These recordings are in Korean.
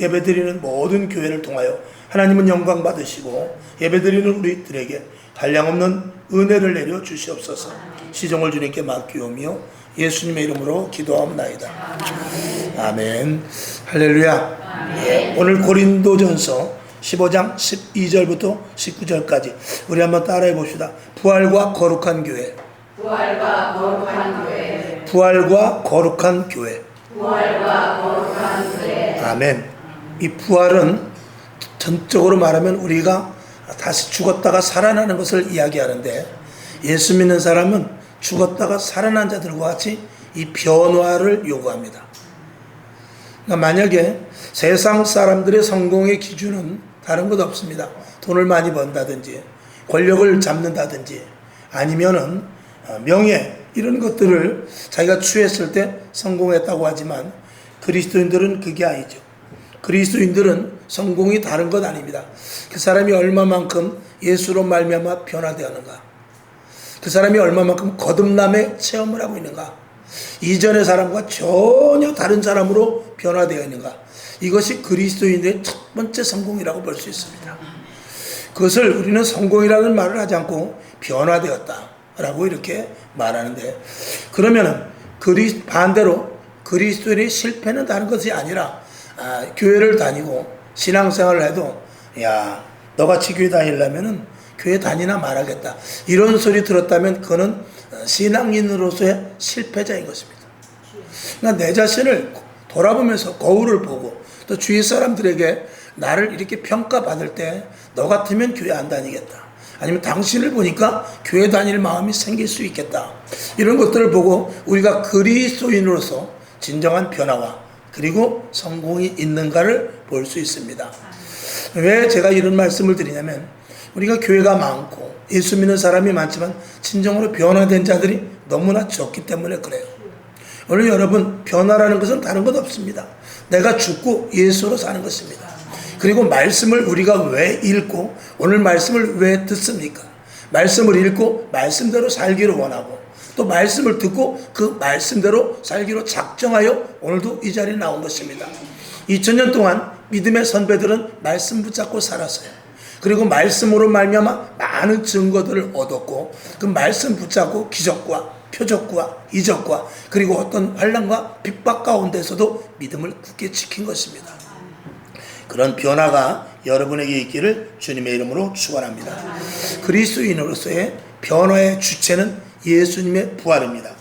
예배드리는 모든 교회를 통하여 하나님은 영광 받으시고 예배드리는 우리들에게 한량없는 은혜를 내려 주시옵소서. 시종을 주님께 맡기오며 예수님의 이름으로 기도하옵나이다. 아멘. 할렐루야. 예, 오늘 고린도전서 15장 12절부터 19절까지 우리 한번 따라해 봅시다. 부활과 거룩한 교회. 부활과 거룩한 교회. 부활과 거룩한 교회. 부활과 거룩한 교회 아멘. 이 부활은 전적으로 말하면 우리가 다시 죽었다가 살아나는 것을 이야기하는데 예수 믿는 사람은 죽었다가 살아난 자들과 같이 이 변화를 요구합니다. 그러니까 만약에 세상 사람들의 성공의 기준은 다른 것 없습니다. 돈을 많이 번다든지 권력을 잡는다든지 아니면은 어, 명예 이런 것들을 자기가 취했을 때 성공했다고 하지만 그리스도인들은 그게 아니죠. 그리스도인들은 성공이 다른 것 아닙니다. 그 사람이 얼마만큼 예수로 말미암아 변화되었는가? 그 사람이 얼마만큼 거듭남의 체험을 하고 있는가? 이전의 사람과 전혀 다른 사람으로 변화되어 있는가? 이것이 그리스도인의 첫 번째 성공이라고 볼 수 있습니다. 그것을 우리는 성공이라는 말을 하지 않고 변화되었다라고 이렇게 말하는데 그러면은 그리 반대로 그리스도인의 실패는 다른 것이 아니라 아, 교회를 다니고 신앙생활을 해도 야 너같이 교회 다니려면은 교회 다니나 말하겠다 이런 소리 들었다면 그거는 신앙인으로서의 실패자인 것입니다. 그러니까 내 자신을 돌아보면서 거울을 보고 또 주위 사람들에게 나를 이렇게 평가받을 때 너 같으면 교회 안 다니겠다. 아니면 당신을 보니까 교회 다닐 마음이 생길 수 있겠다. 이런 것들을 보고 우리가 그리스도인으로서 진정한 변화와 그리고 성공이 있는가를 볼 수 있습니다. 왜 제가 이런 말씀을 드리냐면 우리가 교회가 많고 예수 믿는 사람이 많지만 진정으로 변화된 자들이 너무나 적기 때문에 그래요. 오늘 여러분 변화라는 것은 다른 것 없습니다. 내가 죽고 예수로 사는 것입니다. 그리고 말씀을 우리가 왜 읽고 오늘 말씀을 왜 듣습니까? 말씀을 읽고 말씀대로 살기를 원하고 또 말씀을 듣고 그 말씀대로 살기로 작정하여 오늘도 이 자리에 나온 것입니다. 2000년 동안 믿음의 선배들은 말씀 붙잡고 살았어요. 그리고 말씀으로 말미암아 많은 증거들을 얻었고 그 말씀 붙잡고 기적과 표적과 이적과 그리고 어떤 환란과 핍박 가운데서도 믿음을 굳게 지킨 것입니다. 그런 변화가 여러분에게 있기를 주님의 이름으로 축원합니다. 그리스도인으로서의 변화의 주체는 예수님의 부활입니다.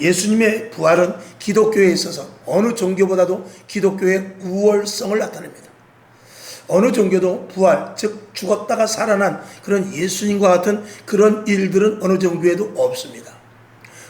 예수님의 부활은 기독교에 있어서 어느 종교보다도 기독교의 우월성을 나타냅니다. 어느 종교도 부활, 즉 죽었다가 살아난 그런 예수님과 같은 그런 일들은 어느 종교에도 없습니다.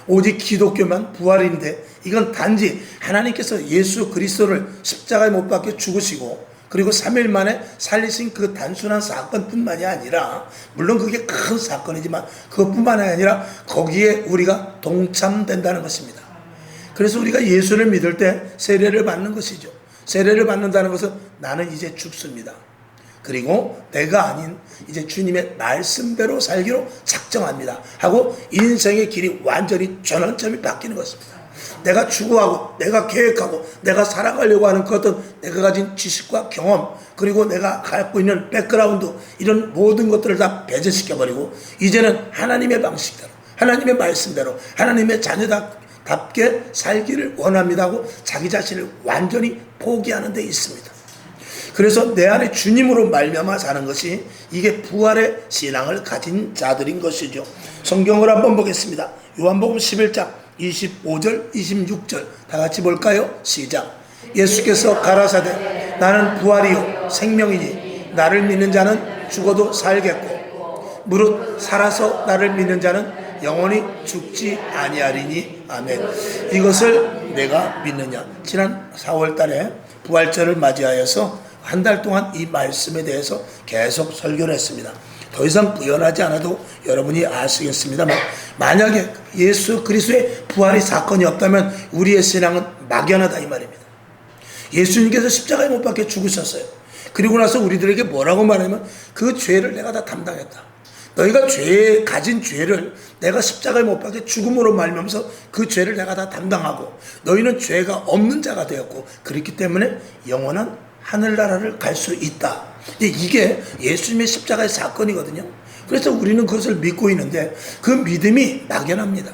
오직 기독교만 부활인데 이건 단지 하나님께서 예수 그리스도를 십자가에 못 박혀 죽으시고 그리고 3일 만에 살리신 그 단순한 사건뿐만이 아니라 물론 그게 큰 사건이지만 그것뿐만이 아니라 거기에 우리가 동참된다는 것입니다. 그래서 우리가 예수를 믿을 때 세례를 받는 것이죠. 세례를 받는다는 것은 나는 이제 죽습니다. 그리고 내가 아닌 이제 주님의 말씀대로 살기로 작정합니다. 하고 인생의 길이 완전히 전환점이 바뀌는 것입니다. 내가 추구하고 내가 계획하고 내가 살아가려고 하는 그 어떤 내가 가진 지식과 경험 그리고 내가 갖고 있는 백그라운드 이런 모든 것들을 다 배제시켜 버리고 이제는 하나님의 방식대로 하나님의 말씀대로 하나님의 자녀답게 살기를 원합니다 하고 자기 자신을 완전히 포기하는 데 있습니다. 그래서 내 안에 주님으로 말미암아 사는 것이 이게 부활의 신앙을 가진 자들인 것이죠. 성경을 한번 보겠습니다. 요한복음 11장 25절, 26절 다 같이 볼까요? 시작. 예수께서 가라사대 나는 부활이요 생명이니 나를 믿는 자는 죽어도 살겠고 무릇 살아서 나를 믿는 자는 영원히 죽지 아니하리니 아멘. 이것을 내가 믿느냐? 지난 4월 달에 부활절을 맞이하여서 한 달 동안 이 말씀에 대해서 계속 설교를 했습니다. 더 이상 부연하지 않아도 여러분이 아시겠습니다만 만약에 예수 그리스도의 부활이 사건이 없다면 우리의 신앙은 막연하다 이 말입니다. 예수님께서 십자가에 못 박혀 죽으셨어요. 그리고 나서 우리들에게 뭐라고 말하면 그 죄를 내가 다 담당했다. 너희가 죄 가진 죄를 내가 십자가에 못 박혀 죽음으로 말미암아서 그 죄를 내가 다 담당하고 너희는 죄가 없는 자가 되었고 그렇기 때문에 영원한 하늘나라를 갈 수 있다. 근데 이게 예수님의 십자가의 사건이거든요. 그래서 우리는 그것을 믿고 있는데 그 믿음이 막연합니다.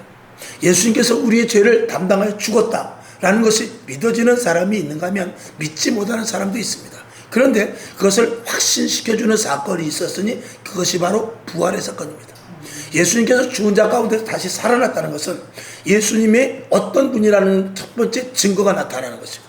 예수님께서 우리의 죄를 담당하여 죽었다 라는 것이 믿어지는 사람이 있는가 하면 믿지 못하는 사람도 있습니다. 그런데 그것을 확신시켜주는 사건이 있었으니 그것이 바로 부활의 사건입니다. 예수님께서 죽은 자 가운데서 다시 살아났다는 것은 예수님의 어떤 분이라는 첫 번째 증거가 나타나는 것이고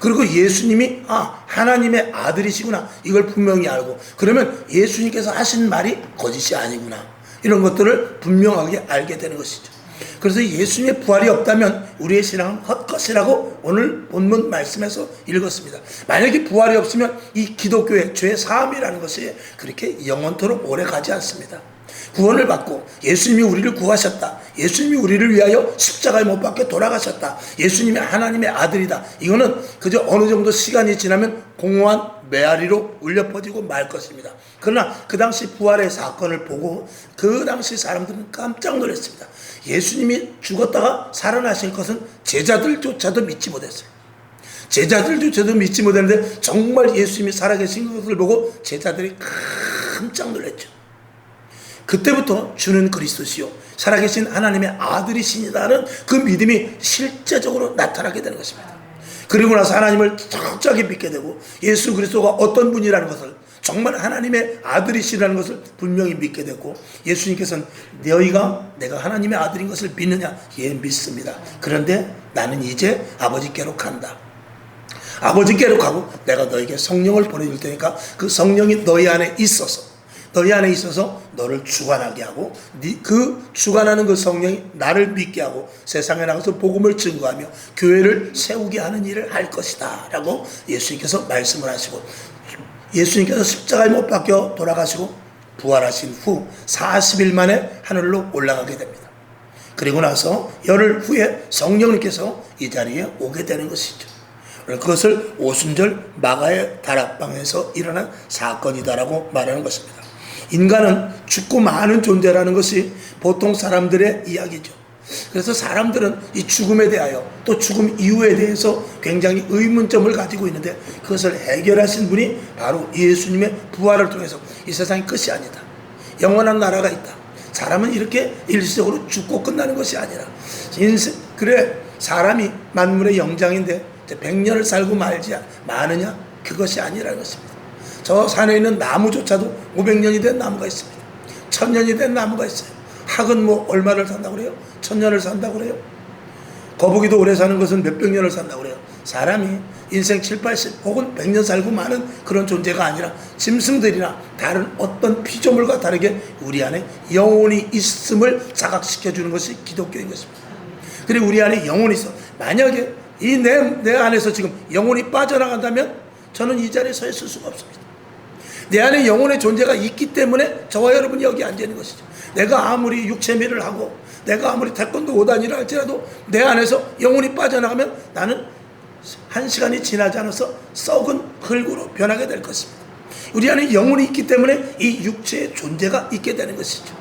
그리고 예수님이 아 하나님의 아들이시구나 이걸 분명히 알고 그러면 예수님께서 하신 말이 거짓이 아니구나 이런 것들을 분명하게 알게 되는 것이죠. 그래서 예수님의 부활이 없다면 우리의 신앙은 헛것이라고 오늘 본문 말씀에서 읽었습니다. 만약에 부활이 없으면 이 기독교의 죄 사함이라는 것이 그렇게 영원토록 오래 가지 않습니다. 구원을 받고 예수님이 우리를 구하셨다. 예수님이 우리를 위하여 십자가에 못 박혀 돌아가셨다. 예수님이 하나님의 아들이다. 이거는 그저 어느 정도 시간이 지나면 공허한 메아리로 울려 퍼지고 말 것입니다. 그러나 그 당시 부활의 사건을 보고 그 당시 사람들은 깜짝 놀랐습니다. 예수님이 죽었다가 살아나신 것은 제자들조차도 믿지 못했어요. 제자들조차도 믿지 못했는데 정말 예수님이 살아계신 것을 보고 제자들이 깜짝 놀랐죠. 그때부터 주는 그리스도시요 살아계신 하나님의 아들이시니다는 그 믿음이 실제적으로 나타나게 되는 것입니다. 그리고 나서 하나님을 철저하게 믿게 되고 예수 그리스도가 어떤 분이라는 것을 정말 하나님의 아들이시라는 것을 분명히 믿게 됐고 예수님께서는 너희가 내가 하나님의 아들인 것을 믿느냐? 예 믿습니다. 그런데 나는 이제 아버지께로 간다. 아버지께로 가고 내가 너에게 성령을 보내줄 테니까 그 성령이 너희 안에 있어서 너희 안에 있어서 너를 주관하게 하고 네- 그 주관하는 그 성령이 나를 믿게 하고 세상에 나가서 복음을 증거하며 교회를 세우게 하는 일을 할 것이다 라고 예수님께서 말씀을 하시고 예수님께서 십자가에 못 박혀 돌아가시고 부활하신 후 40일 만에 하늘로 올라가게 됩니다. 그리고 나서 열흘 후에 성령님께서 이 자리에 오게 되는 것이죠. 그것을 오순절 마가의 다락방에서 일어난 사건이다라고 말하는 것입니다. 인간은 죽고 마는 존재라는 것이 보통 사람들의 이야기죠. 그래서 사람들은 이 죽음에 대하여 또 죽음 이후에 대해서 굉장히 의문점을 가지고 있는데 그것을 해결하신 분이 바로 예수님의 부활을 통해서 이 세상이 끝이 아니다. 영원한 나라가 있다. 사람은 이렇게 일시적으로 죽고 끝나는 것이 아니라 인생 그래 사람이 만물의 영장인데 100년을 살고 말지 마느냐 그것이 아니라는 것입니다. 저 산에 있는 나무조차도 500년이 된 나무가 있습니다. 1000년이 된 나무가 있어요. 학은 뭐 얼마를 산다고 그래요? 1000년을 산다고 그래요? 거북이도 오래 사는 것은 몇백 년을 산다고 그래요. 사람이 인생 7, 80 혹은 100년 살고 많은 그런 존재가 아니라 짐승들이나 다른 어떤 피조물과 다르게 우리 안에 영혼이 있음을 자각시켜 주는 것이 기독교인 것입니다. 그리고 우리 안에 영혼이 있어. 만약에 이 내 내 안에서 지금 영혼이 빠져나간다면 저는 이 자리에 서 있을 수가 없습니다. 내 안에 영혼의 존재가 있기 때문에 저와 여러분이 여기 앉아 있는 것이죠. 내가 아무리 육체미를 하고 내가 아무리 태권도 5단이라 할지라도 내 안에서 영혼이 빠져나가면 나는 한 시간이 지나지 않아서 썩은 흙으로 변하게 될 것입니다. 우리 안에 영혼이 있기 때문에 이 육체의 존재가 있게 되는 것이죠.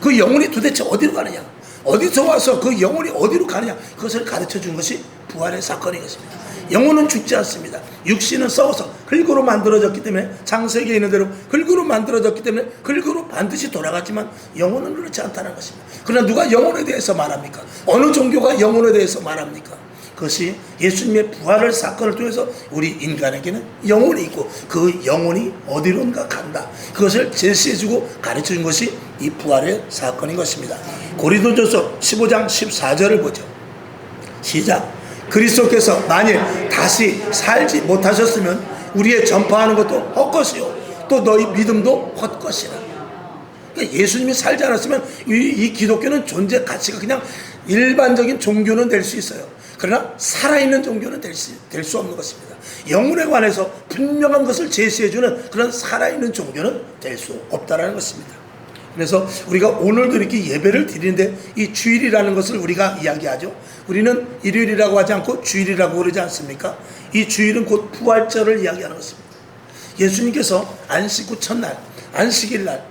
그 영혼이 도대체 어디로 가느냐? 어디서 와서 그 영혼이 어디로 가느냐? 그것을 가르쳐 준 것이 부활의 사건인 것입니다. 영혼은 죽지 않습니다. 육신은 썩어서 흙으로 만들어졌기 때문에 창세기에 있는 대로 흙으로 만들어졌기 때문에 흙으로 반드시 돌아가지만 영혼은 그렇지 않다는 것입니다. 그러나 누가 영혼에 대해서 말합니까? 어느 종교가 영혼에 대해서 말합니까? 그것이 예수님의 부활을 사건을 통해서 우리 인간에게는 영혼이 있고 그 영혼이 어디론가 간다. 그것을 제시해주고 가르쳐준 것이 이 부활의 사건인 것입니다. 고린도전서 15장 14절을 보죠. 시작. 그리스도께서 만일 다시 살지 못하셨으면 우리의 전파하는 것도 헛것이요. 또 너희 믿음도 헛것이라. 그러니까 예수님이 살지 않았으면 이, 이 기독교는 존재 가치가 그냥 일반적인 종교는 될 수 있어요. 그러나 살아있는 종교는 될수 될 수 없는 것입니다. 영혼에 관해서 분명한 것을 제시해주는 그런 살아있는 종교는 될 수 없다라는 것입니다. 그래서 우리가 오늘도 이렇게 예배를 드리는데 이 주일이라는 것을 우리가 이야기하죠. 우리는 일요일이라고 하지 않고 주일이라고 그러지 않습니까? 이 주일은 곧 부활절을 이야기하는 것입니다. 예수님께서 안식 후 첫날, 안식일 날,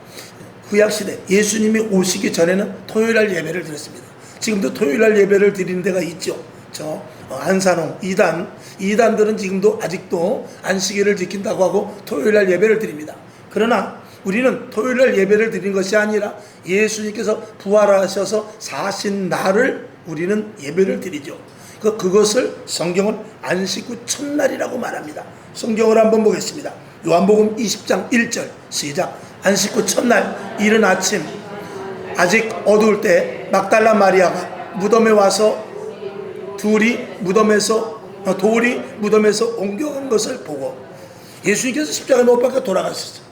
구약시대 예수님이 오시기 전에는 토요일 날 예배를 드렸습니다. 지금도 토요일 날 예배를 드리는 데가 있죠. 저 어, 안산홍 이단 이단들은 지금도 아직도 안식일을 지킨다고 하고 토요일 날 예배를 드립니다. 그러나 우리는 토요일 날 예배를 드린 것이 아니라 예수님께서 부활하셔서 사신 날을 우리는 예배를 드리죠. 그 그것을 성경은 안식 후 첫날이라고 말합니다. 성경을 한번 보겠습니다. 요한복음 20장 1절 시작. 안식 후 첫날 이른 아침 아직 어두울 때 막달라 마리아가 무덤에 와서 둘이 무덤에서 어, 돌이 무덤에서 옮겨간 것을 보고 예수님께서 십자가에 못 박혀 돌아가셨어요.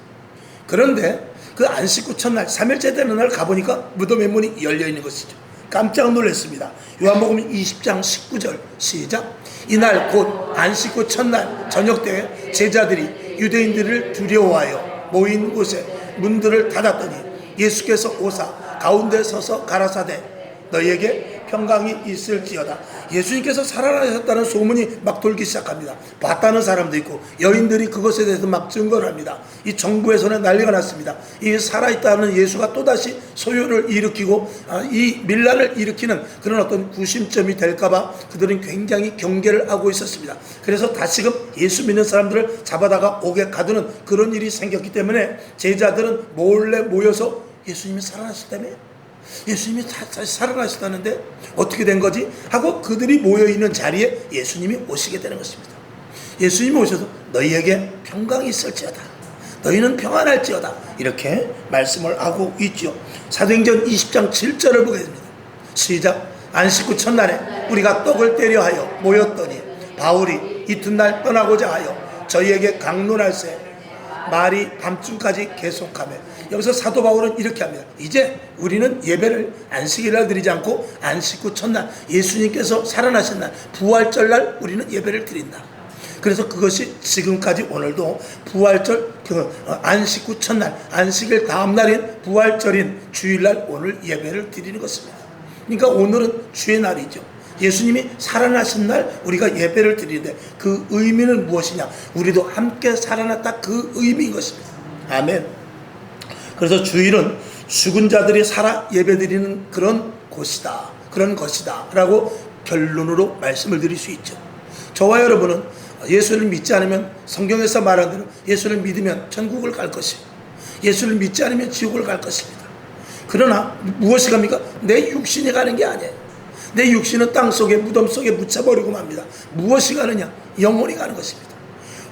그런데 그 안식 후 첫날 3일째 되는 날 가보니까 무덤의 문이 열려 있는 것이죠. 깜짝 놀랐습니다. 요한복음 20장 19절 시작. 이날 곧 안식 후 첫날 저녁 때 제자들이 유대인들을 두려워하여 모인 곳에 문들을 닫았더니 예수께서 오사 가운데 서서 가라사대 너희에게 평강이 있을지어다. 예수님께서 살아나셨다는 소문이 막 돌기 시작합니다. 봤다는 사람도 있고 여인들이 그것에 대해서 막 증거를 합니다. 이 정부에서는 난리가 났습니다. 이 살아있다는 예수가 또다시 소요를 일으키고 아, 이 밀란을 일으키는 그런 어떤 구심점이 될까봐 그들은 굉장히 경계를 하고 있었습니다. 그래서 다시금 예수 믿는 사람들을 잡아다가 옥에 가두는 그런 일이 생겼기 때문에 제자들은 몰래 모여서 예수님이 살아나셨다며 예수님이 다시 살아나셨다는데 어떻게 된 거지? 하고 그들이 모여있는 자리에 예수님이 오시게 되는 것입니다. 예수님이 오셔서 너희에게 평강이 있을지어다. 너희는 평안할지어다. 이렇게 말씀을 하고 있죠. 사도행전 20장 7절을 보겠습니다. 시작. 안식 후 첫날에 우리가 떡을 때려 하여 모였더니 바울이 이튿날 떠나고자 하여 저희에게 강론할세 말이 밤중까지 계속하며 여기서 사도 바울은 이렇게 합니다. 이제 우리는 예배를 안식일날 드리지 않고 안식 후 첫날 예수님께서 살아나신 날 부활절 날 우리는 예배를 드린다. 그래서 그것이 지금까지 오늘도 부활절 그 어, 안식 후 첫날 안식일 다음 날인 부활절인 주일날 오늘 예배를 드리는 것입니다. 그러니까 오늘은 주의 날이죠. 예수님이 살아나신 날 우리가 예배를 드리는데 그 의미는 무엇이냐? 우리도 함께 살아났다 그 의미인 것입니다. 아멘. 그래서 주일은 죽은 자들이 살아 예배드리는 그런 곳이다. 그런 것이다. 라고 결론으로 말씀을 드릴 수 있죠. 저와 여러분은 예수를 믿지 않으면 성경에서 말한 대로 예수를 믿으면 천국을 갈 것이고 예수를 믿지 않으면 지옥을 갈 것입니다. 그러나 무엇이 갑니까? 내 육신이 가는 게 아니에요. 내 육신은 땅 속에 무덤 속에 묻혀버리고 맙니다. 무엇이 가느냐? 영혼이 가는 것입니다.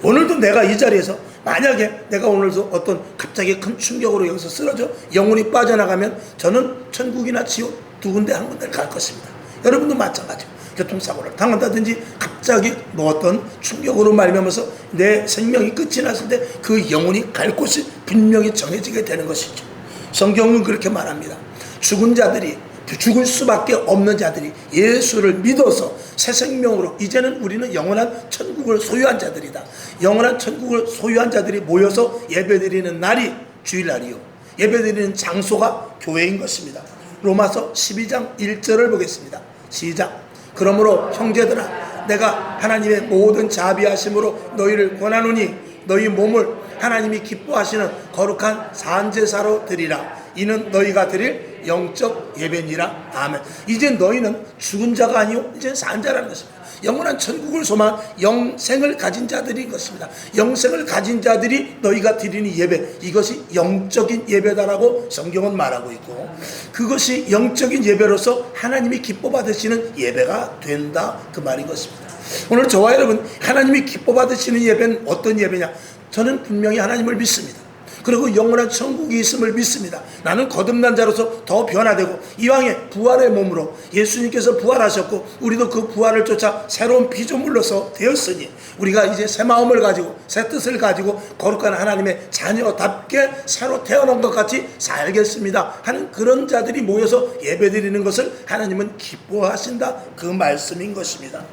오늘도 내가 이 자리에서 만약에 내가 오늘도 어떤 갑자기 큰 충격으로 여기서 쓰러져 영혼이 빠져나가면 저는 천국이나 지옥 두 군데 한 군데를 갈 것입니다. 여러분도 마찬가지고 교통사고를 당한다든지 갑자기 뭐 어떤 충격으로 말미암아서 내 생명이 끝이 났을 때 그 영혼이 갈 곳이 분명히 정해지게 되는 것이죠. 성경은 그렇게 말합니다. 죽은 자들이 죽을 수밖에 없는 자들이 예수를 믿어서 새 생명으로 이제는 우리는 영원한 천국을 소유한 자들이다. 영원한 천국을 소유한 자들이 모여서 예배드리는 날이 주일날이요. 예배드리는 장소가 교회인 것입니다. 로마서 12장 1절을 보겠습니다. 시작. 그러므로 형제들아 내가 하나님의 모든 자비하심으로 너희를 권하노니 너희 몸을 하나님이 기뻐하시는 거룩한 산제사로 드리라. 이는 너희가 드릴 영적 예배니라. 아멘. 이제 너희는 죽은 자가 아니요 이제 산 자라는 것입니다. 영원한 천국을 소망 영생을 가진 자들인 것입니다. 영생을 가진 자들이 너희가 드리는 예배 이것이 영적인 예배다라고 성경은 말하고 있고 그것이 영적인 예배로서 하나님이 기뻐 받으시는 예배가 된다 그 말인 것입니다. 오늘 저와 여러분 하나님이 기뻐 받으시는 예배는 어떤 예배냐? 저는 분명히 하나님을 믿습니다. 그리고 영원한 천국이 있음을 믿습니다. 나는 거듭난 자로서 더 변화되고 이왕의 부활의 몸으로 예수님께서 부활하셨고 우리도 그 부활을 쫓아 새로운 피조물로서 되었으니 우리가 이제 새 마음을 가지고 새 뜻을 가지고 거룩한 하나님의 자녀답게 새로 태어난 것 같이 살겠습니다 하는 그런 자들이 모여서 예배드리는 것을 하나님은 기뻐하신다 그 말씀인 것입니다.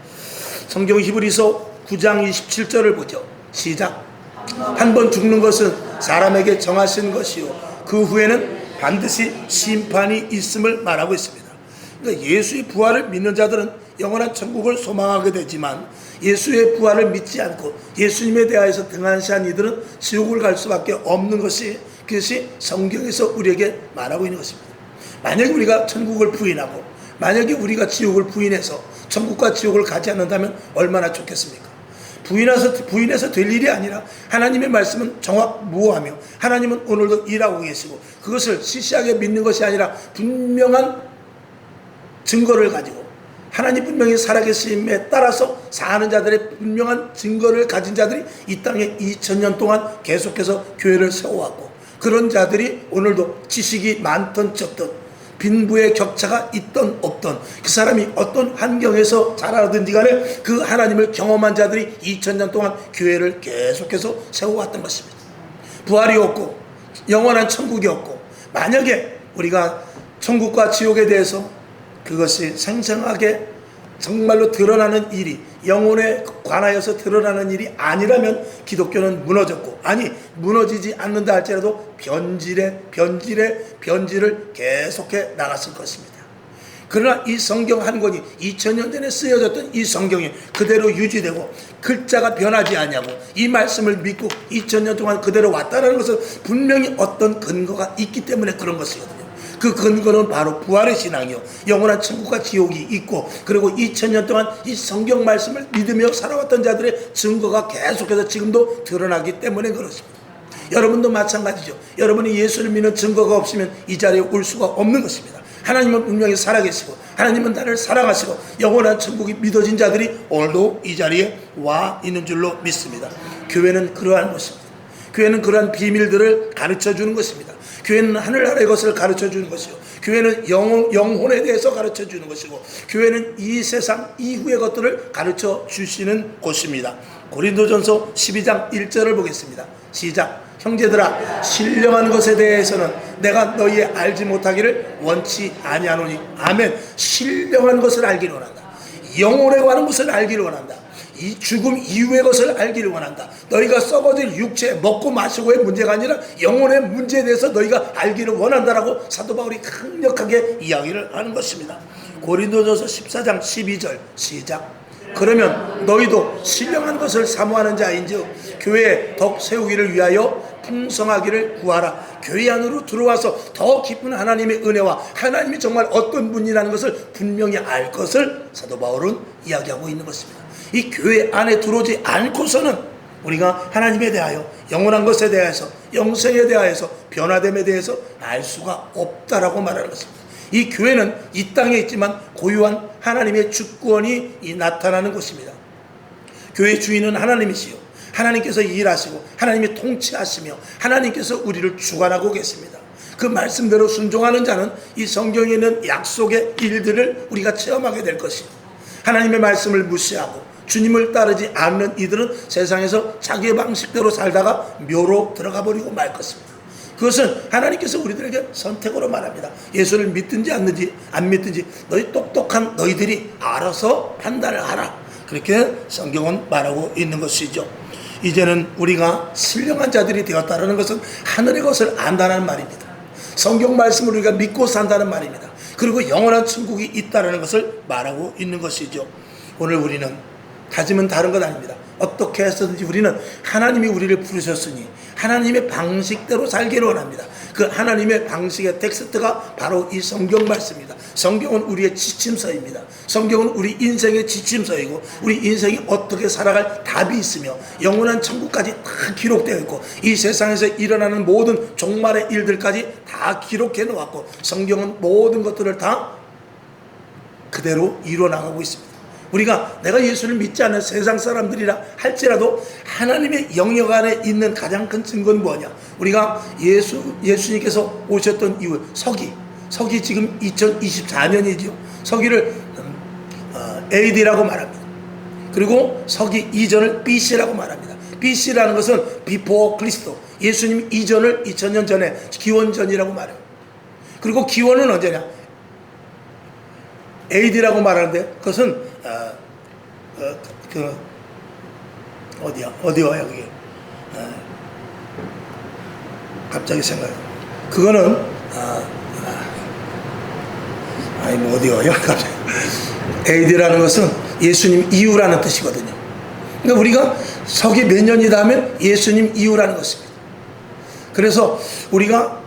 성경 히브리서 9장 27절을 보죠. 시작. 한 번 죽는 것은 사람에게 정하신 것이요. 그 후에는 반드시 심판이 있음을 말하고 있습니다. 그러니까 예수의 부활을 믿는 자들은 영원한 천국을 소망하게 되지만 예수의 부활을 믿지 않고 예수님에 대하여서 등한시한 이들은 지옥을 갈 수밖에 없는 것이 그것이 성경에서 우리에게 말하고 있는 것입니다. 만약에 우리가 천국을 부인하고 만약에 우리가 지옥을 부인해서 천국과 지옥을 가지 않는다면 얼마나 좋겠습니까? 부인해서, 부인해서 될 일이 아니라 하나님의 말씀은 정확 무호하며 하나님은 오늘도 일하고 계시고 그것을 시시하게 믿는 것이 아니라 분명한 증거를 가지고 하나님 분명히 살아계심에 따라서 사는 자들의 분명한 증거를 가진 자들이 이 땅에 2000년 동안 계속해서 교회를 세워왔고 그런 자들이 오늘도 지식이 많던 적든 빈부의 격차가 있던 없던 그 사람이 어떤 환경에서 자라든지 간에 그 하나님을 경험한 자들이 2000년 동안 교회를 계속해서 세워왔던 것입니다. 부활이 없고 영원한 천국이 없고 만약에 우리가 천국과 지옥에 대해서 그것이 생생하게 정말로 드러나는 일이 영혼에 관하여서 드러나는 일이 아니라면 기독교는 무너졌고 아니 무너지지 않는다 할지라도 변질에 변질에 변질을 계속해 나갔을 것입니다. 그러나 이 성경 한 권이 2000년 전에 쓰여졌던 이 성경이 그대로 유지되고 글자가 변하지 않냐고 이 말씀을 믿고 2000년 동안 그대로 왔다는 것은 분명히 어떤 근거가 있기 때문에 그런 것이거든요. 그 근거는 바로 부활의 신앙이요. 영원한 천국과 지옥이 있고 그리고 2000년 동안 이 성경 말씀을 믿으며 살아왔던 자들의 증거가 계속해서 지금도 드러나기 때문에 그렇습니다. 여러분도 마찬가지죠. 여러분이 예수를 믿는 증거가 없으면 이 자리에 올 수가 없는 것입니다. 하나님은 분명히 살아계시고 하나님은 나를 사랑하시고 영원한 천국이 믿어진 자들이 오늘도 이 자리에 와 있는 줄로 믿습니다. 교회는 그러한 것입니다. 교회는 그러한 비밀들을 가르쳐 주는 것입니다. 교회는 하늘나라의 것을 가르쳐 주는 것이요. 교회는 영, 영혼에 대해서 가르쳐 주는 것이고, 교회는 이 세상 이후의 것들을 가르쳐 주시는 곳입니다. 고린도전서 12장 1절을 보겠습니다. 시작. 형제들아, 신령한 것에 대해서는 내가 너희의 알지 못하기를 원치 아니하노니. 아멘. 신령한 것을 알기를 원한다. 영혼에 관한 것을 알기를 원한다. 이 죽음 이후의 것을 알기를 원한다. 너희가 썩어질 육체 먹고 마시고의 문제가 아니라 영혼의 문제에 대해서 너희가 알기를 원한다라고 사도 바울이 강력하게 이야기를 하는 것입니다. 고린도전서 14장 12절 시작. 그러면 너희도 신령한 것을 사모하는 자인즉 교회에 덕 세우기를 위하여 풍성하기를 구하라. 교회 안으로 들어와서 더 깊은 하나님의 은혜와 하나님이 정말 어떤 분이라는 것을 분명히 알 것을 사도 바울은 이야기하고 있는 것입니다. 이 교회 안에 들어오지 않고서는 우리가 하나님에 대하여 영원한 것에 대해서 영생에 대하여서 변화됨에 대해서 알 수가 없다라고 말하는 것입니다. 이 교회는 이 땅에 있지만 고유한 하나님의 주권이 이 나타나는 곳입니다. 교회 주인은 하나님이시요. 하나님께서 일하시고 하나님이 통치하시며 하나님께서 우리를 주관하고 계십니다. 그 말씀대로 순종하는 자는 이 성경에 있는 약속의 일들을 우리가 체험하게 될 것이요. 하나님의 말씀을 무시하고 주님을 따르지 않는 이들은 세상에서 자기의 방식대로 살다가 묘로 들어가 버리고 말 것입니다. 그것은 하나님께서 우리들에게 선택으로 말합니다. 예수를 믿든지 않는지 안 믿든지 너희 똑똑한 너희들이 알아서 판단을 하라. 그렇게 성경은 말하고 있는 것이죠. 이제는 우리가 신령한 자들이 되었다는 것은 하늘의 것을 안다는 말입니다. 성경 말씀을 우리가 믿고 산다는 말입니다. 그리고 영원한 천국이 있다는 것을 말하고 있는 것이죠. 오늘 우리는 다짐은 다른 것 아닙니다. 어떻게 해서든지 우리는 하나님이 우리를 부르셨으니 하나님의 방식대로 살기를 원합니다. 그 하나님의 방식의 텍스트가 바로 이 성경 말씀입니다. 성경은 우리의 지침서입니다. 성경은 우리 인생의 지침서이고 우리 인생이 어떻게 살아갈 답이 있으며 영원한 천국까지 다 기록되어 있고 이 세상에서 일어나는 모든 종말의 일들까지 다 기록해 놓았고 성경은 모든 것들을 다 그대로 이루어 나가고 있습니다. 우리가 내가 예수를 믿지 않는 세상 사람들이라 할지라도 하나님의 영역 안에 있는 가장 큰 증거는 뭐냐? 우리가 예수 예수님께서 오셨던 이후 서기 서기 지금 2024년이죠. 서기를 어, AD라고 말합니다. 그리고 서기 이전을 BC라고 말합니다. BC라는 것은 비포 그리스도 예수님 이전을 2000년 전에 기원전이라고 말해요. 그리고 기원은 언제냐? AD라고 말하는데 그것은 어, 어, 그 어디야 어디와야 그게 어, 갑자기 생각 그거는 아, 아, 아니 뭐 갑자기 AD라는 것은 예수님 이후라는 뜻이거든요. 그러니까 우리가 서기 몇 년이다 하면 예수님 이후라는 것입니다. 그래서 우리가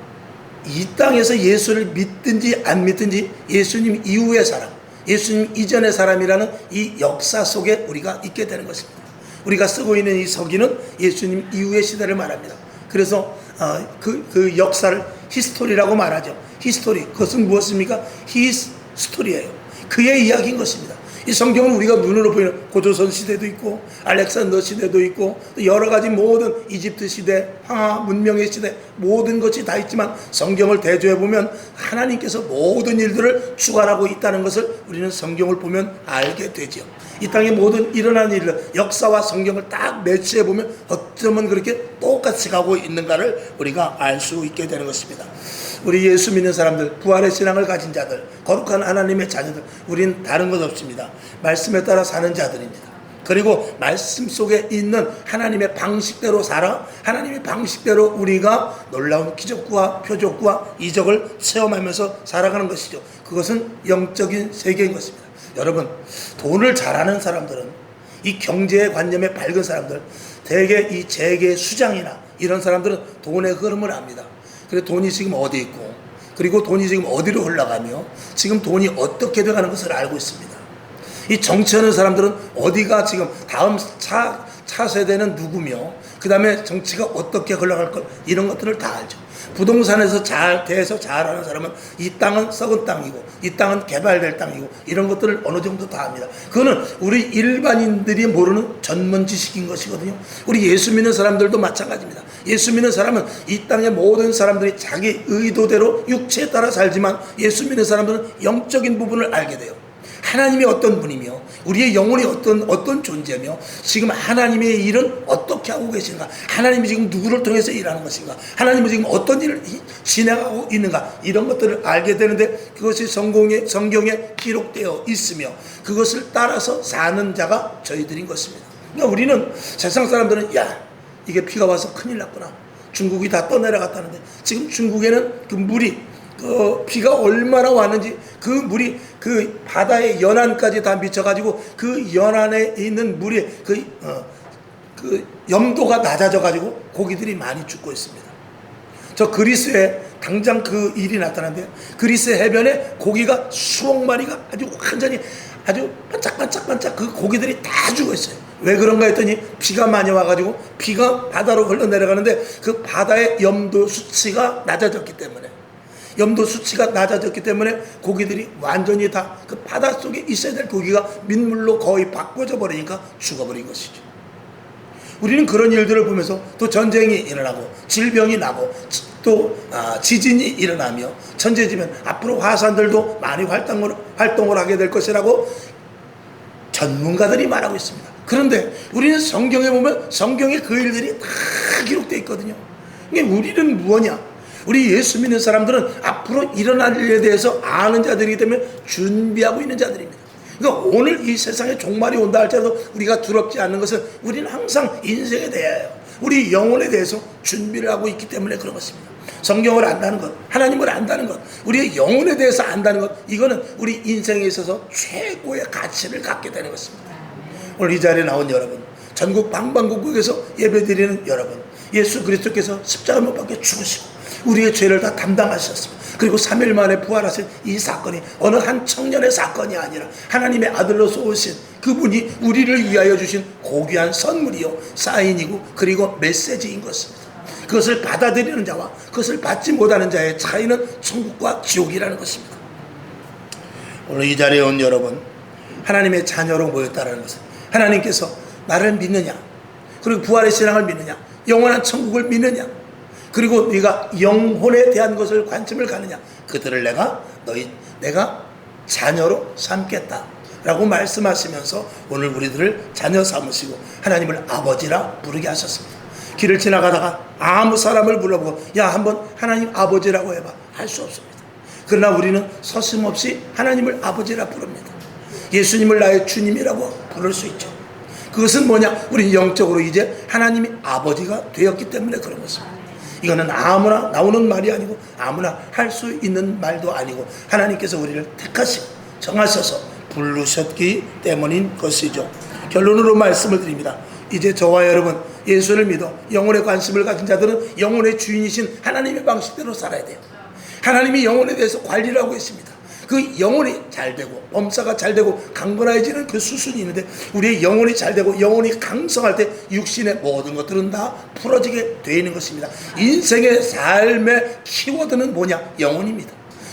이 땅에서 예수를 믿든지 안 믿든지 예수님 이후의 사람, 예수님 이전의 사람이라는 이 역사 속에 우리가 있게 되는 것입니다. 우리가 쓰고 있는 이 서기는 예수님 이후의 시대를 말합니다. 그래서 어, 그, 그 역사를 히스토리라고 말하죠. 히스토리. 그것은 무엇입니까? 히스 스토리예요. 그의 이야기인 것입니다. 이 성경은 우리가 눈으로 보이는 고조선 시대도 있고 알렉산더 시대도 있고 또 여러 가지 모든 이집트 시대, 황하 문명의 시대 모든 것이 다 있지만 성경을 대조해 보면 하나님께서 모든 일들을 주관하고 있다는 것을 우리는 성경을 보면 알게 되지요. 이 땅의 모든 일어난 일들, 역사와 성경을 딱 매치해 보면 어쩌면 그렇게 똑같이 가고 있는가를 우리가 알 수 있게 되는 것입니다. 우리 예수 믿는 사람들, 부활의 신앙을 가진 자들, 거룩한 하나님의 자녀들, 우린 다른 것 없습니다. 말씀에 따라 사는 자들입니다. 그리고 말씀 속에 있는 하나님의 방식대로 살아 하나님의 방식대로 우리가 놀라운 기적과 표적과 이적을 체험하면서 살아가는 것이죠. 그것은 영적인 세계인 것입니다. 여러분, 돈을 잘하는 사람들은 이 경제의 관념에 밝은 사람들, 대개 이 재계 수장이나 이런 사람들은 돈의 흐름을 압니다. 그래 돈이 지금 어디 있고, 그리고 돈이 지금 어디로 흘러가며, 지금 돈이 어떻게 돼가는 것을 알고 있습니다. 이 정치하는 사람들은 어디가 지금 다음 차, 차 세대는 누구며, 그 다음에 정치가 어떻게 흘러갈 것, 이런 것들을 다 알죠. 부동산에서 잘, 대해서 잘 하는 사람은 이 땅은 썩은 땅이고, 이 땅은 개발될 땅이고, 이런 것들을 어느 정도 다 압니다. 그거는 우리 일반인들이 모르는 전문 지식인 것이거든요. 우리 예수 믿는 사람들도 마찬가지입니다. 예수 믿는 사람은 이 땅의 모든 사람들이 자기 의도대로 육체에 따라 살지만 예수 믿는 사람들은 영적인 부분을 알게 돼요. 하나님이 어떤 분이며 우리의 영혼이 어떤 어떤 존재며 지금 하나님의 일은 어떻게 하고 계신가? 하나님이 지금 누구를 통해서 일하는 것인가? 하나님은 지금 어떤 일을 이- 진행하고 있는가? 이런 것들을 알게 되는데 그것이 성공에 성경에 기록되어 있으며 그것을 따라서 사는 자가 저희들인 것입니다. 그러니까 우리는 세상 사람들은 야 이게 비가 와서 큰일 났구나. 중국이 다 떠내려갔다는데 지금 중국에는 그 물이 그 비가 얼마나 왔는지 그 물이 그 바다의 연안까지 다 미쳐가지고 그 연안에 있는 물이 그, 어, 그 염도가 낮아져가지고 고기들이 많이 죽고 있습니다. 저 그리스에 당장 그 일이 나타난대요. 그리스 해변에 고기가 수억 마리가 아주 완전히 아주 반짝반짝반짝 그 고기들이 다 죽어 있어요. 왜 그런가 했더니 비가 많이 와가지고 비가 바다로 흘러내려가는데 그 바다의 염도 수치가 낮아졌기 때문에 염도 수치가 낮아졌기 때문에 고기들이 완전히 다 그 바다 속에 있어야 될 고기가 민물로 거의 바꿔져 버리니까 죽어버린 것이죠. 우리는 그런 일들을 보면서 또 전쟁이 일어나고 질병이 나고 지- 또 아, 지진이 일어나며 천재지면 앞으로 화산들도 많이 활동을 활동을 하게 될 것이라고 전문가들이 말하고 있습니다. 그런데 우리는 성경에 보면 성경에 그 일들이 다 기록되어 있거든요. 우리는 무엇냐? 우리 예수 믿는 사람들은 앞으로 일어날 일에 대해서 아는 자들이기 때문에 준비하고 있는 자들입니다. 그러니까 오늘 이 세상에 종말이 온다 할지라도 우리가 두렵지 않는 것은 우리는 항상 인생에 대하여 우리 영혼에 대해서 준비를 하고 있기 때문에 그런 것입니다. 성경을 안다는 것, 하나님을 안다는 것, 우리의 영혼에 대해서 안다는 것, 이거는 우리 인생에 있어서 최고의 가치를 갖게 되는 것입니다. 오늘 이 자리에 나온 여러분, 전국 방방곡곡에서 예배드리는 여러분, 예수 그리스도께서 십자가 못 박혀 죽으시고 우리의 죄를 다 담당하셨습니다. 그리고 3일 만에 부활하신 이 사건이 어느 한 청년의 사건이 아니라 하나님의 아들로서 오신 그분이 우리를 위하여 주신 고귀한 선물이요 사인이고 그리고 메시지인 것입니다. 그것을 받아들이는 자와 그것을 받지 못하는 자의 차이는 천국과 지옥이라는 것입니다. 오늘 이 자리에 온 여러분, 하나님의 자녀로 모였다는 것은 하나님께서 나를 믿느냐, 그리고 부활의 신앙을 믿느냐, 영원한 천국을 믿느냐, 그리고 네가 영혼에 대한 것을 관심을 가느냐, 그들을 내가 너희 내가 자녀로 삼겠다 라고 말씀하시면서 오늘 우리들을 자녀 삼으시고 하나님을 아버지라 부르게 하셨습니다. 길을 지나가다가 아무 사람을 불러보고 야 한번 하나님 아버지라고 해봐 할 수 없습니다. 그러나 우리는 서슴없이 하나님을 아버지라 부릅니다. 예수님을 나의 주님이라고 부를 수 있죠. 그것은 뭐냐? 우리 영적으로 이제 하나님이 아버지가 되었기 때문에 그런 것입니다. 이거는 아무나 나오는 말이 아니고 아무나 할 수 있는 말도 아니고 하나님께서 우리를 택하시고 정하셔서 부르셨기 때문인 것이죠. 결론으로 말씀을 드립니다. 이제 저와 여러분 예수를 믿어 영혼의 관심을 가진 자들은 영혼의 주인이신 하나님의 방식대로 살아야 돼요. 하나님이 영혼에 대해서 관리를 하고 있습니다. 그 영혼이 잘 되고 범사가 잘 되고 강건해지는 그 수순이 있는데 우리의 영혼이 잘 되고 영혼이 강성할 때 육신의 모든 것들은 다 풀어지게 되는 것입니다. 인생의 삶의 키워드는 뭐냐? 영혼입니다.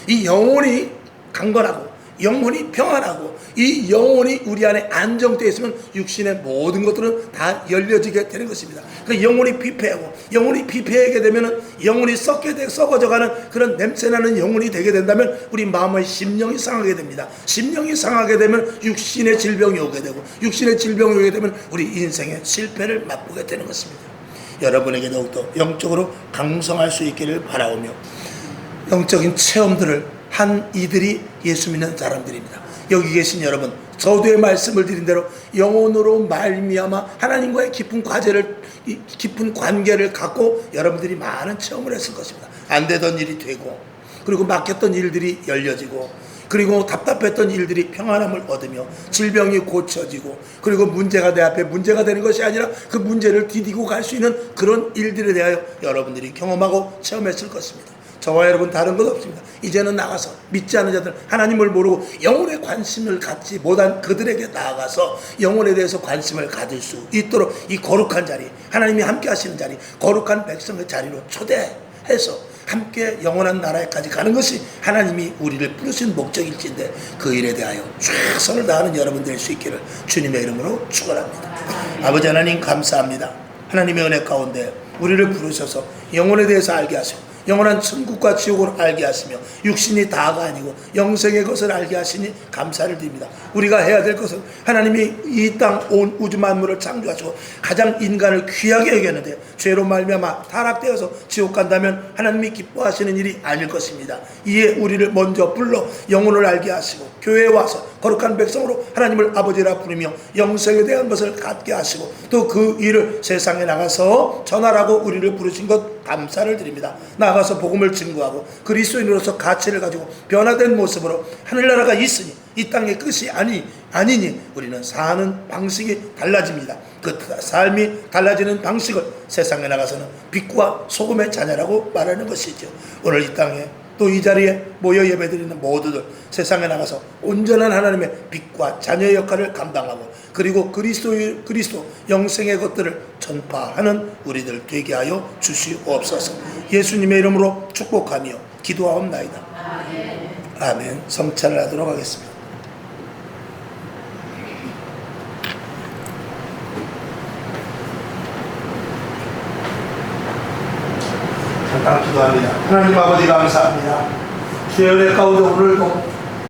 이 영혼이 강건하고 영혼이 평안하고 이 영혼이 우리 안에 안정되어 있으면 육신의 모든 것들은 다 열려지게 되는 것입니다. 그 영혼이 피폐하고 영혼이 피폐하게 되면은 영혼이 썩게 되 썩어져가는 그런 냄새나는 영혼이 되게 된다면 우리 마음의 심령이 상하게 됩니다. 심령이 상하게 되면 육신의 질병이 오게 되고 육신의 질병이 오게 되면 우리 인생의 실패를 맛보게 되는 것입니다. 여러분에게 더욱더 영적으로 강성할 수 있기를 바라오며 영적인 체험들을 한 이들이 예수 믿는 사람들입니다. 여기 계신 여러분, 저도의 말씀을 드린 대로 영혼으로 말미암아 하나님과의 깊은 과제를 이 깊은 관계를 갖고 여러분들이 많은 체험을 했을 것입니다. 안 되던 일이 되고 그리고 막혔던 일들이 열려지고 그리고 답답했던 일들이 평안함을 얻으며 질병이 고쳐지고 그리고 문제가 내 앞에 문제가 되는 것이 아니라 그 문제를 디디고 갈 수 있는 그런 일들에 대하여 여러분들이 경험하고 체험했을 것입니다. 저와 여러분 다른 것 없습니다. 이제는 나가서 믿지 않는 자들 하나님을 모르고 영혼에 관심을 갖지 못한 그들에게 나아가서 영혼에 대해서 관심을 가질 수 있도록 이 거룩한 자리 하나님이 함께 하시는 자리 거룩한 백성의 자리로 초대해서 함께 영원한 나라에까지 가는 것이 하나님이 우리를 부르신 목적일진데 그 일에 대하여 최선을 다하는 여러분 될 수 있기를 주님의 이름으로 축원합니다. 아버지 하나님 감사합니다. 하나님의 은혜 가운데 우리를 부르셔서 영혼에 대해서 알게 하시고 영원한 천국과 지옥을 알게 하시며 육신이 다가 아니고 영생의 것을 알게 하시니 감사를 드립니다. 우리가 해야 될 것은 하나님이 이 땅 온 우주 만물을 창조하시고 가장 인간을 귀하게 여겼는데 죄로 말미암아 타락되어서 지옥 간다면 하나님이 기뻐하시는 일이 아닐 것입니다. 이에 우리를 먼저 불러 영혼을 알게 하시고 교회에 와서 거룩한 백성으로 하나님을 아버지라 부르며 영생에 대한 것을 갖게 하시고 또 그 일을 세상에 나가서 전하라고 우리를 부르신 것 감사를 드립니다. 나가서 복음을 증거하고 그리스도인으로서 가치를 가지고 변화된 모습으로 하늘나라가 있으니 이 땅의 끝이 아니 아니니 우리는 사는 방식이 달라집니다. 그 삶이 달라지는 방식을 세상에 나가서는 빛과 소금의 자녀라고 말하는 것이죠. 오늘 이 땅에 또 이 자리에 모여 예배드리는 모두들 세상에 나가서 온전한 하나님의 빛과 자녀의 역할을 감당하고 그리고 그리스도 그리스도 영생의 것들을 전파하는 우리들 되게 하여 주시옵소서. 예수님의 이름으로 축복하며 기도하옵나이다. 아멘. 성찬을 하도록 하겠습니다. 잠깐 기도합니다. 하나님 아버지 감사합니다. 주의 은혜 가운데 오늘도